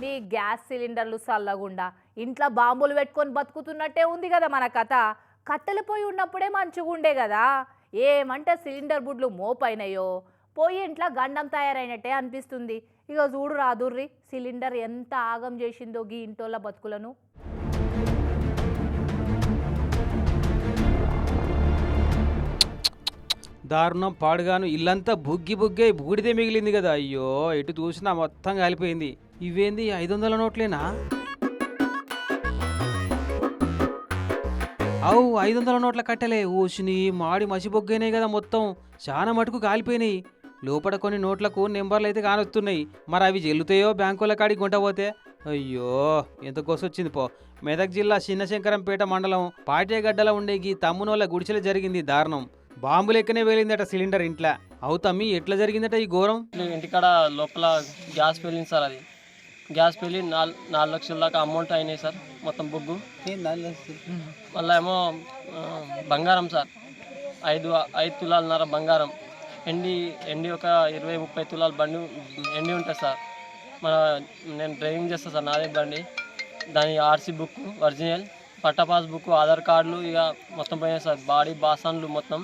మీ gas సిలిండర్లు చల్లగుండా ఇంట్లో బాంబులు పెట్టుకొని బతుకుతున్నట్టే ఉంది కదా మన కథ. కట్టెలు పోయి ఉన్నప్పుడే మంచిగుండే కదా. ఏమంటే సిలిండర్ బుడ్లు మోపైనాయో. పోయి ఇంట్లో గండం తయారైనట్టే అనిపిస్తుంది. ఇక చూడు రాదుర్రి సిలిండర్ ఎంత ఆగం చేసిందో గీ ఇంటోళ్ళ బతుకులను. దారుణం పాడుగాను ఇల్లంతా బుగ్గి బుగ్గే బూడిదే మిగిలింది కదా. అయ్యో ఎటు చూసినా మొత్తం కాలిపోయింది. ఇవేంది ఐదు వందల నోట్లేనా? అవు ఐదు వందల నోట్ల కట్టలే. ఊసిని మాడి మసిబొగ్గైనాయి కదా మొత్తం. చాలా మటుకు కాలిపోయినాయి. లోపల కొన్ని నోట్లకు నెంబర్లు అయితే కానొస్తున్నాయి. మరి అవి జల్లుతాయో బ్యాంకుల కాడికి గుంటపోతే అయ్యో ఎంత కోసొచ్చింది పో. మెదక్ జిల్లా చిన్నశంకరంపేట మండలం పాటేగడ్డలో ఉండే ఈ తమ్మునోళ్ళ గుడిసెలు జరిగింది దారుణం. బాంబు లెక్కనే వేలిందట సిలిండర్ ఇంట్లో. అవు తమ్మి ఎట్లా జరిగిందట ఈ ఘోరం? ఇంటికాడ లోపల గ్యాస్ పెళ్ళింది సార్ అది. గ్యాస్ పెళ్ళి నాలుగు నాలుగు లక్షల దాకా అమౌంట్ అయినాయి సార్ మొత్తం బుగ్గు. మళ్ళీ ఏమో బంగారం సార్. ఐదు ఐదు తులాలన్నర బంగారం. ఎండి ఎండి ఒక ఇరవై ముప్పై తులాల బండి ఎండి ఉంటుంది సార్. మన నేను డ్రైవింగ్ చేస్తాను సార్ నాదే బండి. దాని ఆర్సీ బుక్ ఒరిజినల్ పట్టా పాస్ బుక్ ఆధార్ కార్డులు ఇక మొత్తం పోయినాయి సార్. బాడీ బాసన్లు మొత్తం.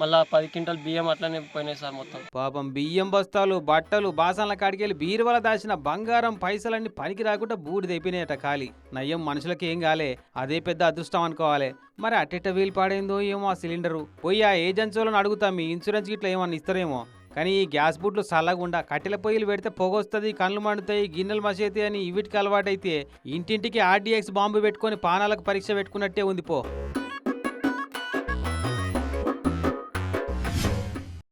మళ్ళీ పది క్వింటల్ బియ్యం అట్లనే పోయినాయి సార్ మొత్తం. పాపం బియ్యం బస్తాలు బట్టలు బాసన్ల కాడికెళ్ళి బీరువల దాచిన బంగారం పైసలన్నీ పనికి రాకుండా బూడిదైపోయినాయట ఖాళీ. నయ్యం మనుషులకి ఏం కాలే అదే పెద్ద అదృష్టం అనుకోవాలి. మరి అట్టెట వీలు పాడైందో ఏమో ఆ సిలిండరు. పోయి ఆ ఏజెన్సీలను అడుగుతాం మీ ఇన్సూరెన్స్ గిట్ల ఏమన్నా ఇస్తారేమో. కానీ ఈ గ్యాస్ బుట్లు చల్లగుండా కట్టెల పొయ్యిలు పెడితే పొగొస్తుంది కళ్ళు మండుతాయి గిన్నెలు మసేతి అని వీటికి అలవాటైతే ఇంటింటికి ఆర్డీఎక్స్ బాంబు పెట్టుకొని పానాలకు పరీక్ష పెట్టుకున్నట్టే ఉంది పో.